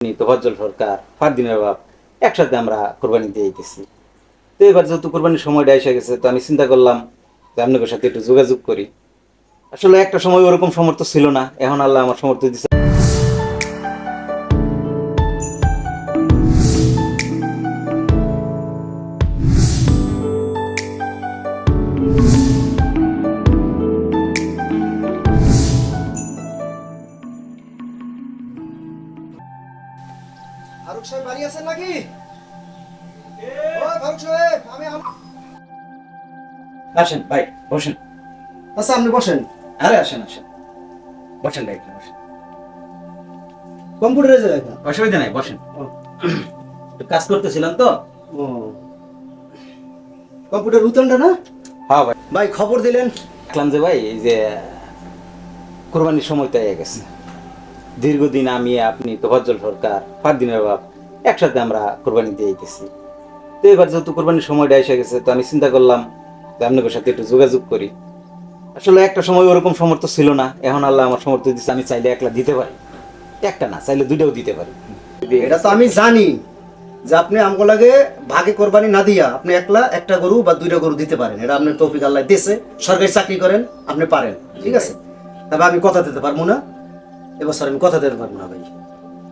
তোফাজ্জল সরকার ফারদিনের বাপ একসাথে আমরা কোরবানি দিয়ে গেছি তো এবার যেহেতু কোরবানির সময়টা এসে গেছে, তো আমি চিন্তা করলাম যে আপনাদের সাথে একটু যোগাযোগ করি। আসলে একটা সময় ওরকম সমর্থ ছিল না, এখন আল্লাহ আমার সমর্থ দিচ্ছে ফারুক সাহেব বাড়ি আছেন নাকি? ও ফারুক সাহেব আমি আসেন ভাই বসেন। আচ্ছা আপনি বসেন। আরে আসেন আসেন। বসেন ভাই বসেন। কম্পিউটারে এখন। অসুবিধা নাই বসেন। কাজ করতেছিলাম তো। কম্পিউটার উত্তনটা না? হ্যাঁ ভাই। ভাই খবর দিলেন? দেখলাম যে ভাই এই যে কোরবানির সময় তো গেছে। দীর্ঘদিন আমি আপনি তোফাজ্জল সরকার ফারদিনের বাপ। একসাথে আমরা কোরবানি দিয়ে দিতেছি তো এবার যেহেতু কোরবানির সময়টা এসে গেছে তো আমি চিন্তা করলাম যে আপনাদের সাথে একটু যোগাযোগ করি। আসলে একটা সময় ওরকম সমর্থ ছিল না। এখন আল্লাহ আমার সমর্থ দিচ্ছে আমি চাইলে একলা দিতে পারি। একটা না চাইলে দুইটাও দিতে পারি। এটা তো আমি জানি যে আপনি আমগুলাকে ভাগে কোরবানি না দিয়া আপনি একলা একটা গরু বা দুইটা গরু দিতে পারেন। এটা আপনার তৌফিক আল্লাহ দিয়েছে সরকারি চাকরি করেন আপনি পারেন। ঠিক আছে? তবে আমি কথা দিতে পারব না। এবছর আমি কথা দিতে পারব না ভাই।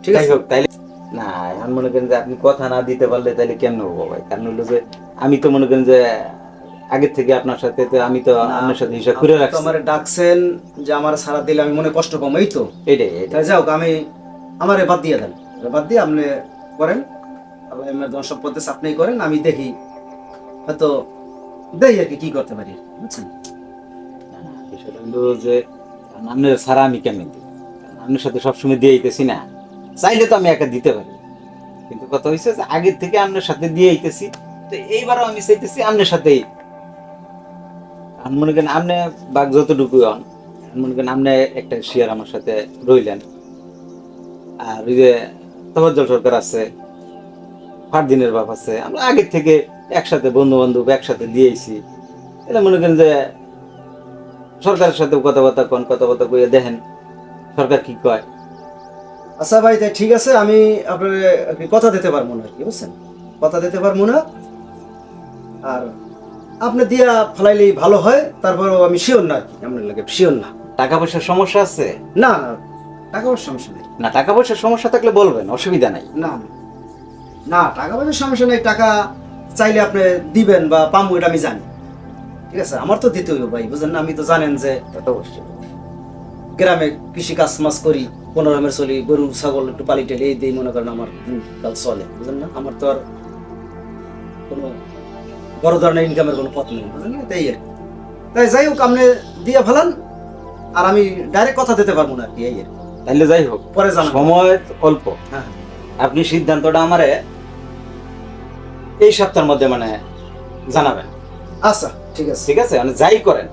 ঠিক আছে? তাইলে না এখন মনে করেন যে আপনি কথা না দিতে পারলে তাহলে কেমন হব ভাই? কারণ হলো যে আমি তো মনে করেন যে আগের থেকে আপনার সাথে তো আমি তো আপনার সাথে হিসাব করে রাখছি। আমারে ডাকছেন যে আমার সারা দিলে আমি মনে কষ্ট পাবো এই তো। এটাই তাই যাও আমি আমারে বাদ দিয়ে দেন। বাদ দিয়ে আপনি করেন। আল্লাহ আমার সব করতেছে আপনি করেন আমি দেখি। হয়তো দেখি আর কি কি করতে পারি বুঝছেন? বিষয়টা হলো যে আপনার সারা আমি কেমন দিই আপনার সাথে সবসময় দিয়ে আইতেছি না। চাইলে তো আমি একা দিতে পারি। কিন্তু কথা হয়েছে যে আগের থেকে আপনার সাথে দিয়ে আইতেছি, তো এইবারও আমি চাইতেছি আপনার সাথেই। মনে করেন আপনি বাঘ যতটুকু হন মনে করেন আপনি একটা শেয়ার আমার সাথে রইলেন। আর ওই যে তবজ্জল সরকার আছে, ফারদিনের বাপ আছে, আমরা আগের থেকে একসাথে বন্ধু বান্ধব একসাথে দিয়েছি এটা মনে করেন যে সরকারের সাথে কথাবার্তা কন, কথাবার্তা কইয়া দেখেন সরকার কি কয়। আচ্ছা ভাই তাই ঠিক আছে আমি আপনার কথা দিতে পারব না আর কি বুঝছেন? কথা দিতে পারব না। আর আপনি দিয়া ফেলাইলেই ভালো হয় তারপরেও আমি শিওর না আর কি আপনার লাগে শিওর না। টাকা পয়সার সমস্যা আছে? না না টাকা পয়সার সমস্যা নেই। না টাকা পয়সার সমস্যা থাকলে বলবেন অসুবিধা নাই। না না। টাকা পয়সার সমস্যা নেই টাকা চাইলে আপনি দিবেন বা পামু এটা আমি জানি। ঠিক আছে আমার তো দিতে হইব ভাই বুঝলেন না? আমি তো জানেন যে তা তো অবশ্যই। গ্রামে কৃষি কাজ মাস করি কোনো রকমের চলি গরু ছাগল একটু পালি টালি এই দিয়ে মনে করেন আমার দিনকাল চলে বুঝলেন না? আমার তো আর কোনো বড় ধরনের ইনকামের কোনো পথ নেই বুঝলেন না? তাই আর তাই যাই হোক আপনি দিয়ে ফেলান আর আমি ডাইরেক্ট কথা দিতে পারব না কি এই আর কি। তাইলে যাই হোক পরে জানাব। সময় অল্প। হ্যাঁ। আপনি সিদ্ধান্তটা আমারে এই সপ্তাহের মধ্যে মানে জানাবেন। আচ্ছা ঠিক আছে। ঠিক আছে? মানে যাই করেন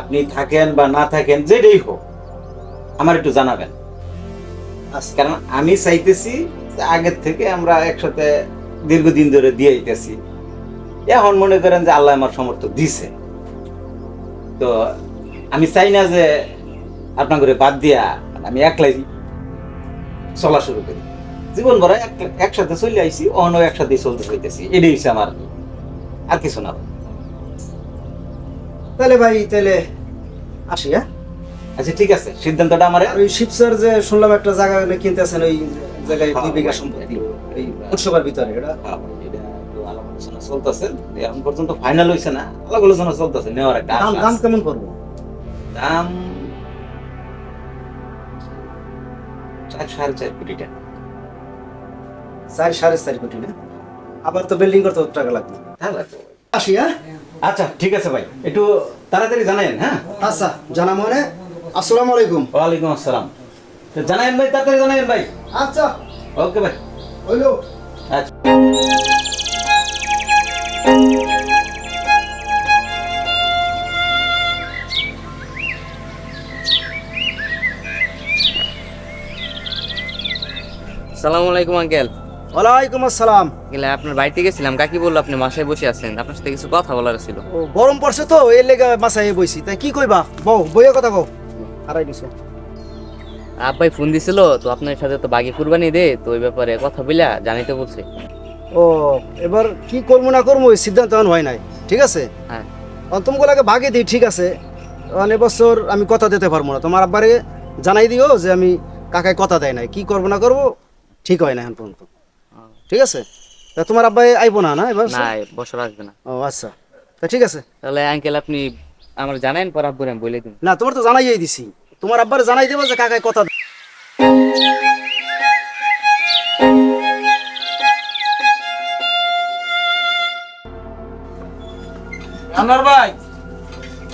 আপনি থাকেন বা না থাকেন যেটাই হোক। আমার একটু জানাবেন। আচ্ছা। কারণ আমি চাইতেছি আগের থেকে আমরা একসাথে দীর্ঘদিন ধরে দিয়ে আইতেছি। এখন মনে করেন যে আল্লাহ আমার সমর্থ দিছে। তো আমি চাই না যে আপনার করে বাদ দিয়া আমি একলাই চলা শুরু করি। জীবন ভরা একসাথে চলে আইছি অন্য একসাথে চলতে হইতেছি এটাই হচ্ছে আমার আর কিছু না। তাহলে ভাই তাহলে আসি হ্যাঁ? আচ্ছা ঠিক আছে। সিদ্ধান্তটা আমার? ওই শিবসার যে শুনলাম একটা জায়গা কিনতেছেন ওই জায়গায় দুই বিঘা সম্পত্তি। এই উৎসবের ভিতরে এটা? চলতেছে। এখন পর্যন্ত ফাইনাল হয়েছে না। আলাপ আলোচনা চলতেছে নেওয়ার একটা দাম দাম কেমন পড়বে? দাম চার সাড়ে চার কোটি টাকা। চার সাড়ে চার কোটি না? আবার তো বিল্ডিং করতে টাকা লাগবে। আসি হ্যাঁ? আচ্ছা ঠিক আছে ভাই। একটু তাড়াতাড়ি জানাইন হ্যাঁ? আচ্ছা জানা মনে আসসালামু আলাইকুম। ওয়ালাইকুম আসসালাম। তো জানাইন ভাই তাড়াতাড়ি জানাইন ভাই। আচ্ছা। ওকে ভাই। হইল। আচ্ছা। সালাম আলাইকুম আঙ্কেল। ওয়ালাইকুম আসসালাম। গেলে আপনার বাড়িতে গেছিলাম কাকি বলল আপনি বাসায় বসে আছেন আপনার সাথে কিছু কথা বলার ছিল। ও গরম পড়ছে তো এর লেগে বাসায় বইছি তাই কি কইবা? বউ বইয়ের কথা কও। হারাই দিছো। আব্বাই ফোন দিছিল তো আপনার সাথে তো বাকি কুরবানি দে তো ওই ব্যাপারে কথা বইলা জানিতে বলছে। ও এবার কি করব না করব ওই সিদ্ধান্ত এখন হয় নাই ঠিক আছে? হ্যাঁ। অন্তমগুলাকে ভাগে দিই ঠিক আছে? কারণ এবছর আমি কথা দিতে পারব না। তোমার আব্বারে জানাই দিও যে আমি কাকায় কথা দেয় নাই। কি করব না করব ঠিক হয় না এখন পর্যন্ত। ঠিক আছে? তা তোমার আব্বাই আইবো না না এবার? না বছর আসবে না। ও আচ্ছা। তা ঠিক আছে। তাহলে আঙ্কেল আপনি আমার জানাইন পর আব্বুরে আমি বলে দিন না তোমার তো জানাইই দিছি। তোমার আব্বারে জানাই দেবো যে কাকায় কথা আনোয়ার ভাই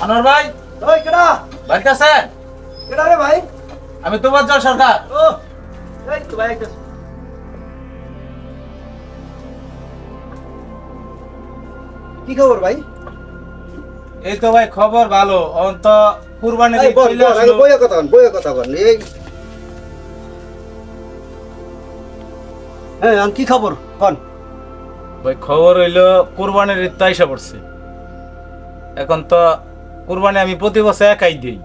আনোয়ার ভাই ওই কেডা? বাড়িতে আছেন? কেডা রে ভাই? আমি তোমার জল সরকার। ও এই তো ভাই একটা কি খবর ভাই? এই তো ভাই খবর ভালো। অন্ত কুরবানি বল বল বইয়ের কথা বইয়ের কথা কন এই হ্যাঁ আম কি খবর? কন ভাই খবর হইল কুরবানির ঈদ তো পড়ছে। এখন তো কুরবানি আমি প্রতি বছর একাই দিই।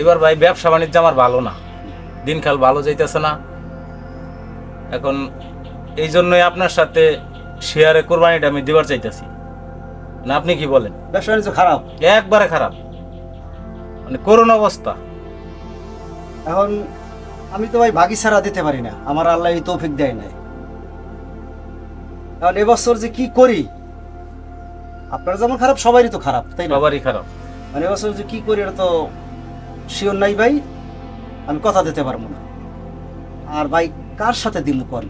এবার ভাই ব্যবসা বাণিজ্য আমার ভালো না। দিনকাল ভালো যাইতেছে না। এখন এই জন্যই আপনার সাথে শেয়ারে কুরবানিটা আমি দিবার চাইতেছি। না আপনি কি বলেন? ব্যবসা বাণিজ্য খারাপ। একবারে খারাপ। মানে করুণ অবস্থা। এখন আমি তো ভাই ভাগি ছাড়া দিতে পারি না। আমার আল্লাহ এই তৌফিক দেয় নাই। এখন এবছর যে কি করি? আপনার যেমন খারাপ সবারই তো খারাপ তাই সবারই খারাপ। মানে এবছর যে কি করি এটা তো শিওর নাই ভাই। আমি কথা দিতে পারব না। আর ভাই কার সাথে দিন কর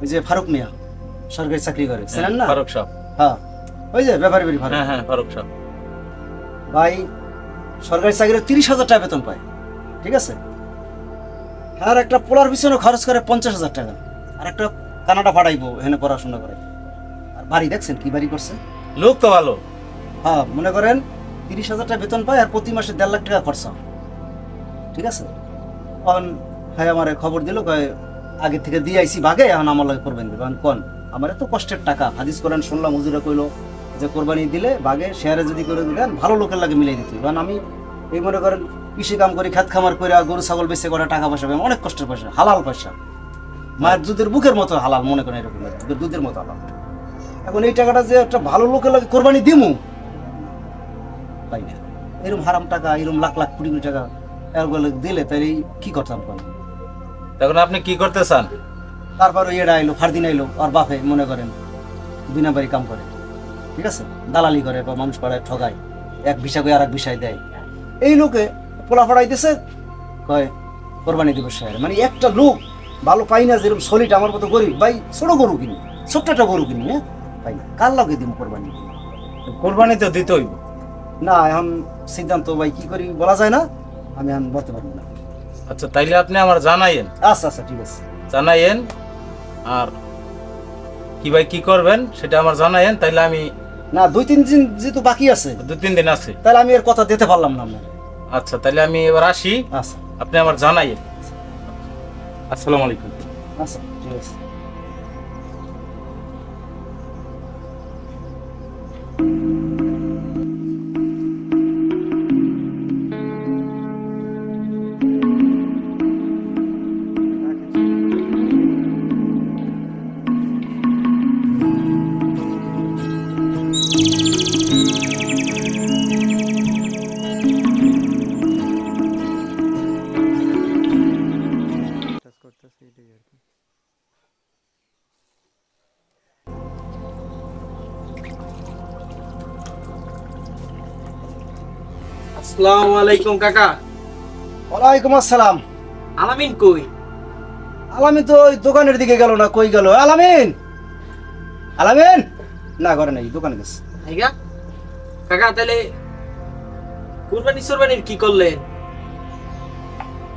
ওই যে ফারুক মিয়া সরকারি চাকরি করে। জানেন না? ফারুক সাহেব। হ্যাঁ। ওই যে ব্যাপারী বাড়ি ফারুক হ্যাঁ হ্যাঁ ফারুক সাহেব। ভাই সরকারি চাকরিতে তিরিশ হাজার টাকা বেতন পায় ঠিক আছে? আর একটা পোলার পিছনে খরচ করে পঞ্চাশ হাজার টাকা। আর একটা কানাডা পাঠাইবো এখানে পড়াশোনা করে। আর বাড়ি দেখছেন কি বাড়ি করছে? লোক তো ভালো। হ্যাঁ মনে করেন তিরিশ হাজার টাকা বেতন পায় আর প্রতি মাসে দেড় লাখ টাকা খরচা ঠিক আছে? এখন হ্যাঁ আমার খবর দিল কয় আগে থেকে দিয়ে আইসি ভাগে এখন আমার লাগে করবেন কোন আমার তো কষ্টের টাকা। হাদিস করেন শুনলাম হুজুরে কইলো যে কোরবানি দিলে বাঘে শেয়ারে যদি করে দিলেন ভালো লোকের লাগে মিলিয়ে দিতে। কারণ আমি এই মনে করেন কৃষি কাম করি খাত খামার করে গরু ছাগল বেচে করে টাকা পয়সা পাই অনেক কষ্টের পয়সা হালাল পয়সা। মায়ের দুধের বুকের মতো হালাল মনে করেন এরকম দুধের মতো হালাল। এখন এই টাকাটা যে একটা ভালো লোকের লাগে কোরবানি দিমু পাই না। এরকম হারাম টাকা এরকম লাখ লাখ কোটি কোটি টাকা এগুলো দিলে তাই কি করতাম কোন? এখন আপনি কি করতে চান? তারপর এরা আইলো ফারদিন আইলো আর বাপে মনে করেন বিনা নাম্বারই কাম করে। ঠিক আছে? দালালি করে বা মানুষ পাড়ায় ঠগায় এক ভিসা করে আর এক ভিসায় দেয়। এই লোকে পোলা পড়াইতেছে কয় কোরবানি দিবস শহরে মানে একটা লোক ভালো পাই না যেরকম সলিড আমার মতো গরিব ভাই ছোট গরু কিনি ছোট্ট একটা গরু কিনি হ্যাঁ? পাই না কার লগে দিব কোরবানি? কোরবানি তো দিতে হইব না এখন সিদ্ধান্ত ভাই কি করি বলা যায় না আমি এখন বলতে পারব না। আচ্ছা তাইলে আপনি আমার জানাইয়েন। আচ্ছা আচ্ছা ঠিক আছে। জানাইয়েন আর কি ভাই কি করবেন সেটা আমার জানাইয়েন তাইলে আমি না দুই তিন দিন যেহেতু বাকি আছে দু তিন দিন আছে। তাহলে আমি এর কথা দিতে পারলাম না আপনার আচ্ছা তাহলে আমি এবার আসি। আচ্ছা। আপনি আমার জানাই আসসালামু আলাইকুম। আচ্ছা ঠিক আছে। আসসালামু আলাইকুম কাকা। ওয়ালাইকুম আসসালাম। আলামিন কই? আলামিন তো ওই দোকানের দিকে গেল না কই গেল? আলামিন! আলামিন! না ঘরে নাই দোকানে গেছে। আইগা কাকা তাহলে কুরবানি সুরবানির কি করলেন?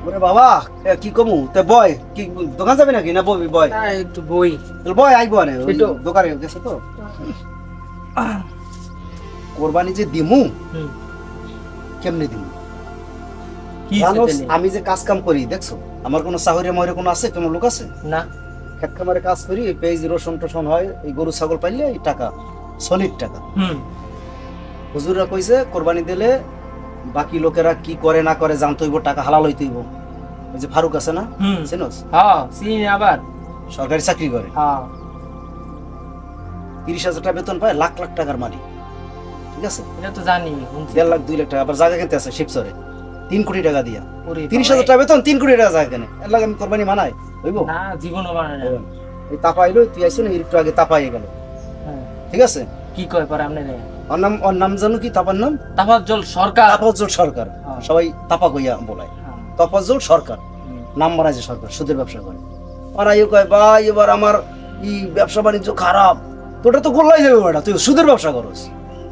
ওরে বাবা কি কমু? তে বয় কি দোকান যাবে নাকি? না বই বয়? একটু বই। বয় আইবো না দোকানে গেছে তো। কোরবানি যে দিমু হুম। কেমনে জানোস, আমি যে কাজ কাম করি দেখছ? আমার কোনো মহরে কোনো আছে? কোনো লোক আছে? না। খেত খামারে কাজ করি পেঁয়াজ রসুন টসন হয় এই গরু ছাগল পাইলে এই টাকা সলিড টাকা। হুজুররা কইছে কোরবানি দিলে বাকি লোকেরা কি করে না করে জানতে হইব টাকা হালাল হইতে হইব। ওই যে ফারুক আছে না? চেনস? হ্যাঁ চিনি আবার। সরকারি চাকরি করে। হ্যাঁ। তিরিশ হাজার টাকা বেতন পায় লাখ লাখ টাকার মালিক। ঠিক আছে? এটা তো জানি দেড় লাখ দুই লাখ টাকা আবার জায়গা কিনতে আছে শিবচরে তিন কোটি টাকা দিয়া। তিরিশ হাজার টাকা বেতন তিন কোটি টাকা জায়গা কেনে। এর লাগে আমি কোরবানি মানাই হইব? না জীবনও না। এই তাপা আইলো তুই আইসো না একটু আগে তাপা আই গেল। হ্যাঁ। ঠিক আছে? কি কয় পরে আপনি রে ওর নাম ওর নাম জানো কি তাপার নাম? সরকার। তাপজ্জল সরকার। হ্যাঁ। সবাই তাপা কইয়া বলায়। হ্যাঁ। সরকার। নাম যে সরকার সুদের ব্যবসা করে। ওরা ইয়ে কয় ভাই এবার আমার ই ব্যবসা বাণিজ্য খারাপ। তোটা তো গোল্লাই যাবে বেটা তুই সুদের ব্যবসা করস।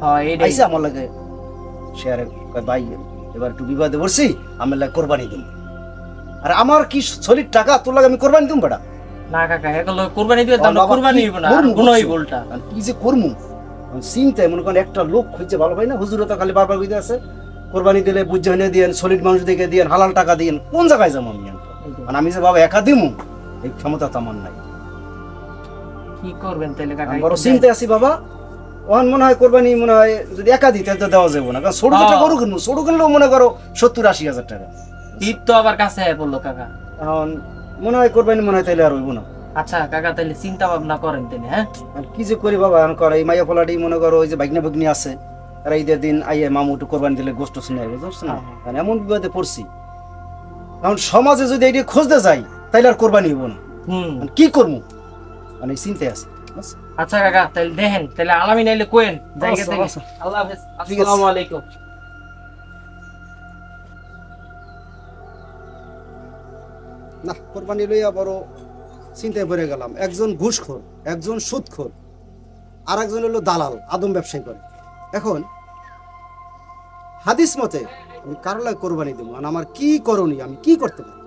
হ্যাঁ এইটাই আইসা আমার লাগে শেয়ারে কয় ভাই এবার একটু বিবাদে পড়ছি আমার লাগে কোরবানি দিন আর আমার কি সলিড টাকা তোর লাগে আমি কোরবানি দিম বেটা? না কাকা এগুলো কুরবানি দিবে দাম কুরবানি হইব না বুঝছ? কি যে করমু? চিন্তায় মনে করেন একটা লোক খুঁজছে ভালো পাই না হুজুরে তো খালি বারবার কইতে আছে কোরবানি দিলে বুঝ হইনে দিয়েন সলিড মানুষ দেখে দিয়েন হালাল টাকা দিয়েন কোন জায়গায় যাব আমি? আর আমি যে বাবা একা দিমু এই ক্ষমতা তো আমার নাই। কি করবেন তাহলে কাকা বড় চিন্তায় আছি বাবা। ওখান মনে হয় কোরবানি মনে হয় যদি একা দিতে তো দেওয়া যাবে না। কারণ ছোট একটা হ্যাঁ। গরু কিনবো ছোট কিনলেও মনে করো সত্তর আশি হাজার টাকা। ঈদ তো আবার কাছে পড়ল কাকা। এখন মনে হয় কোরবানি মনে হয় তাইলে আর হইব না। আচ্ছা কাকা তাহলে চিন্তা ভাবনা করেন তাহলে হ্যাঁ? আর কি যে করি বাবা এখন করে এই মাইয়া ফলাটি মনে করো ওই যে বাইকনা বগনি আছে আর ঈদের দিন আইয়ে মামু একটু কোরবানি দিলে গোষ্ঠ শুনে আসবে বুঝছ না? হ্যাঁ। কারণ এমন বিপদে পড়ছি। এখন সমাজে যদি এইটা খুঁজতে যাই তাইলে আর কোরবানি হইব না। কি করব? মানে চিন্তায় আছে? আচ্ছা কাকা তাহলে দেখেন তাহলে আলামিন আইলে কোয়েন জায়গা আচ্ছা, থেকে। আচ্ছা। আল্লাহ হাফেজ আসসালামু আলাইকুম। না কোরবানি লইয়া বড় চিন্তায় পড়ে গেলাম। একজন ঘুষখোর একজন সুদখোর আর একজন হলো দালাল আদম ব্যবসায়ী করে। এখন হাদিস মতে আমি কারও কোরবানি দেবো আর আমার কি করণীয় আমি কি করতে পারি?